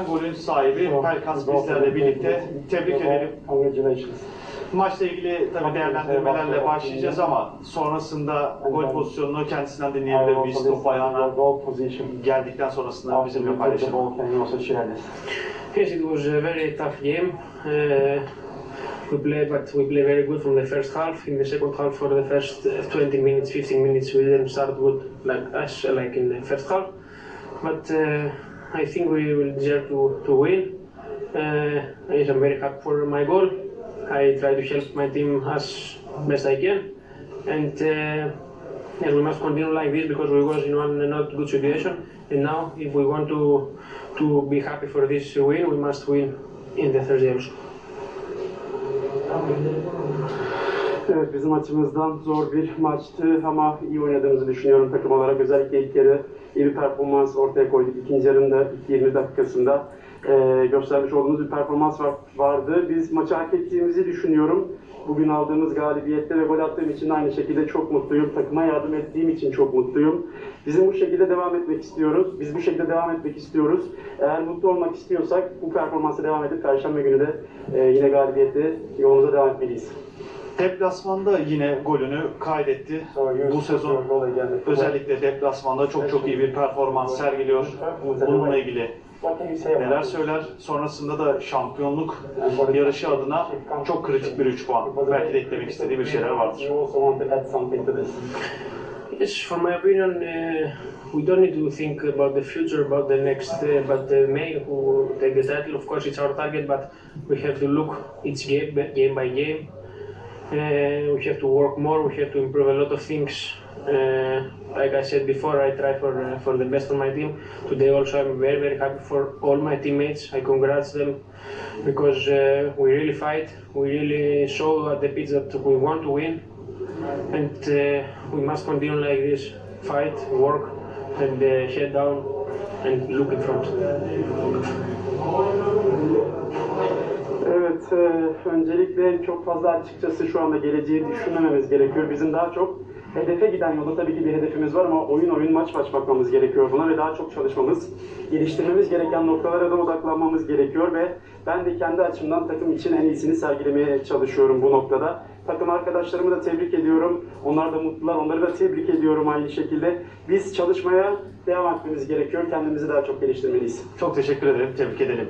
Golün sahibi Pelkas bizlerle birlikte. Tebrik edelim. Congratulations. Maçla ilgili tabii değerlendirmelerle başlayacağız ama sonrasında gol pozisyonunu kendisinden dinleyebilir miyiz? Top ayağına geldikten sonrasında bizimle paylaşalım. Yes, it was a very tough game. Uh, we played, but we played very good from the first half. In the second half, for the first uh, 20 minutes, 15 minutes, we didn't start good like us, like in the first half. But uh, I think we will deserve to, to win. Uh, yes, I'm very happy for my goal. I try to help my team as best I can, and uh, yes, we must continue like this because we was in one not good situation. And now, if we want to to be happy for this win, we must win in the Thursday also. Evet bizim açımızdan zor bir maçtı ama iyi oynadığımızı düşünüyorum takım olarak. Özellikle ilk yarı iyi bir performans ortaya koyduk. İkinci yarının ilk 20 dakikasında eee, göstermiş olduğumuz bir performans var- vardı. Biz maçı hak ettiğimizi düşünüyorum. Bugün aldığımız galibiyette ve gol attığım için aynı şekilde çok mutluyum. Takıma yardım ettiğim için çok mutluyum. Bizim bu şekilde devam etmek istiyoruz. Biz bu şekilde devam etmek istiyoruz. Eğer mutlu olmak istiyorsak bu performansa devam edip Perşembe günü de eee, yine galibiyetle yolumuza devam etmeliyiz. Deplasmanda yine golünü kaydetti. Bu sezon özellikle deplasmanda çok çok iyi bir performans sergiliyor. Bununla ilgili neler söyler? Sonrasında da şampiyonluk yarışı adına çok kritik bir 3 puan. Belki de eklemek istediği bir şeyler vardır. Yes, for my opinion, uh, we don't need to think about the future, about the next, uh, but uh, May who take the title. Of course, it's our target, but we have to look each game, game by game. Uh, we have to work more. We have to improve a lot of things. Uh, like I said before, I try for uh, for the best for my team. Today, also, I'm very very happy for all my teammates. I congratulate them because uh, we really fight. We really show at the pitch that we want to win and uh, we must continue like this fight work and head down and look in front öncelikle çok fazla açıkçası şu anda geleceği düşünmememiz gerekiyor. Bizim daha çok hedefe giden yolda tabii ki bir hedefimiz var ama oyun oyun maç maç bakmamız gerekiyor buna ve daha çok çalışmamız, geliştirmemiz gereken noktalara da odaklanmamız gerekiyor ve ben de kendi açımdan takım için en iyisini sergilemeye çalışıyorum bu noktada. Takım arkadaşlarımı da tebrik ediyorum. Onlar da mutlular. Onları da tebrik ediyorum aynı şekilde. Biz çalışmaya devam etmemiz gerekiyor. Kendimizi daha çok geliştirmeliyiz. Çok teşekkür ederim. Tebrik edelim.